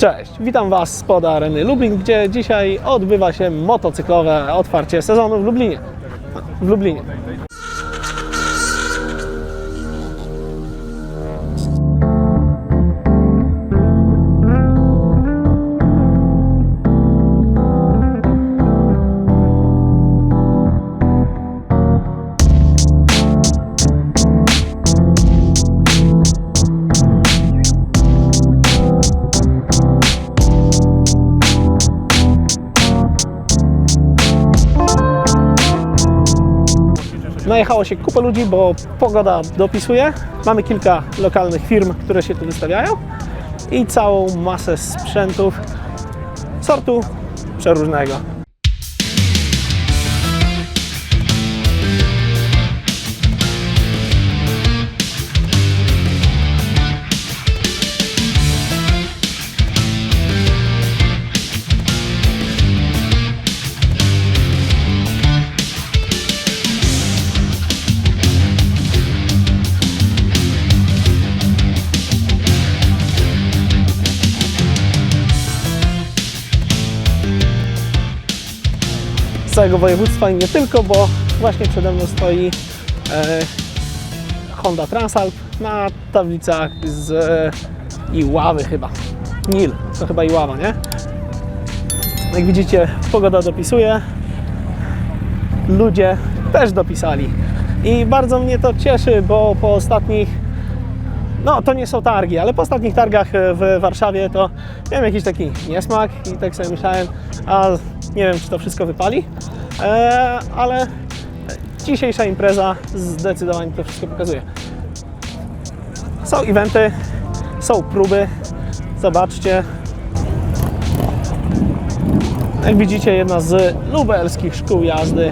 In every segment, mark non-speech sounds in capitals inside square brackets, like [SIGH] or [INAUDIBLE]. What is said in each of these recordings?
Cześć, witam Was spod areny Lublin, gdzie dzisiaj odbywa się motocyklowe otwarcie sezonu w Lublinie. W Lublinie. Najechało się kupę ludzi, bo pogoda dopisuje. Mamy kilka lokalnych firm, które się tu wystawiają i całą masę sprzętów sortu przeróżnego. Całego województwa i nie tylko, bo właśnie przede mną stoi e, Honda Transalp na tablicach z e, Iławy chyba. Nil, to chyba Iława, nie? Jak widzicie, pogoda dopisuje, ludzie też dopisali. I bardzo mnie to cieszy, bo po ostatnich no, to nie są targi, ale po ostatnich targach e, w Warszawie to miałem jakiś taki niesmak i tak sobie myślałem, a nie wiem, czy to wszystko wypali, e, ale dzisiejsza impreza zdecydowanie to wszystko pokazuje. Są eventy, są próby, zobaczcie. Jak widzicie, jedna z lubelskich szkół jazdy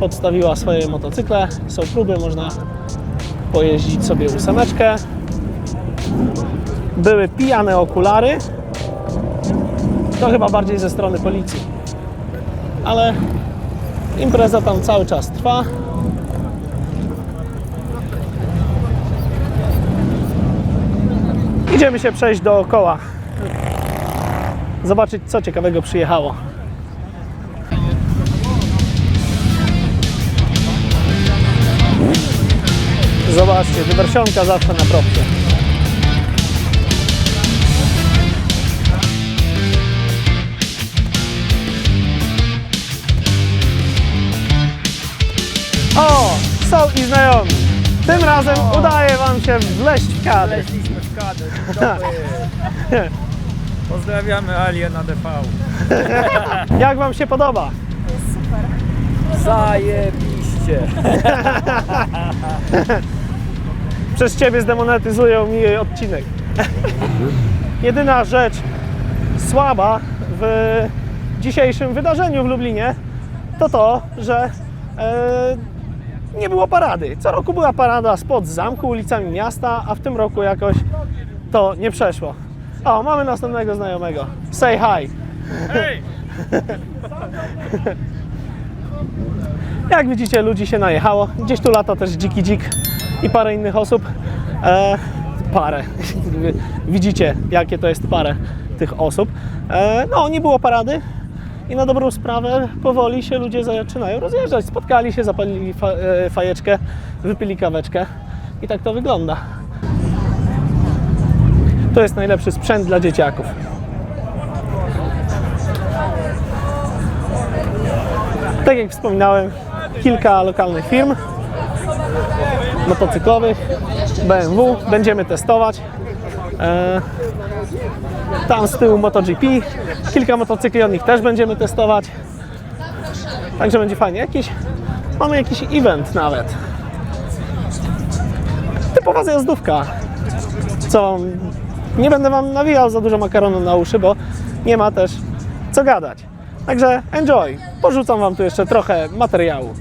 podstawiła swoje motocykle. Są próby, można pojeździć sobie ósemeczkę. Były pijane okulary. To chyba bardziej ze strony policji. Ale impreza tam cały czas trwa. Idziemy się przejść dookoła. Zobaczyć, co ciekawego przyjechało. Zobaczcie, dywersionka zawsze na propcie. Są i znajomi. Tym razem udaje Wam się wleźć w kadr. Wleźliśmy w kadr. Dobry. Pozdrawiamy Alię na DV. [LAUGHS] Jak Wam się podoba? Zajebiście. [LAUGHS] Przez Ciebie zdemonetyzują mi odcinek. [LAUGHS] Jedyna rzecz słaba w dzisiejszym wydarzeniu w Lublinie to to, że e, nie było parady. Co roku była parada spod zamku ulicami miasta, a w tym roku jakoś to nie przeszło. O, mamy następnego znajomego. Say hi. Hej! [LAUGHS] Jak widzicie, ludzi się najechało. Gdzieś tu lata też dziki dzik i parę innych osób. E, parę. [LAUGHS] Widzicie, jakie to jest parę tych osób. E, no, nie było parady i na dobrą sprawę powoli się ludzie zaczynają rozjeżdżać. Spotkali się, zapalili fa, e, fajeczkę, wypili kaweczkę i tak to wygląda. To jest najlepszy sprzęt dla dzieciaków. Tak jak wspominałem, kilka lokalnych firm motocyklowych, BMW, będziemy testować. E, tam z tyłu MotoGP, kilka motocykli od nich też będziemy testować. Także będzie fajnie. Jakiś, mamy jakiś event nawet. Typowa zjazdówka. Co, nie będę Wam nawijał za dużo makaronu na uszy, bo nie ma też co gadać. Także enjoy. Porzucam Wam tu jeszcze trochę materiału.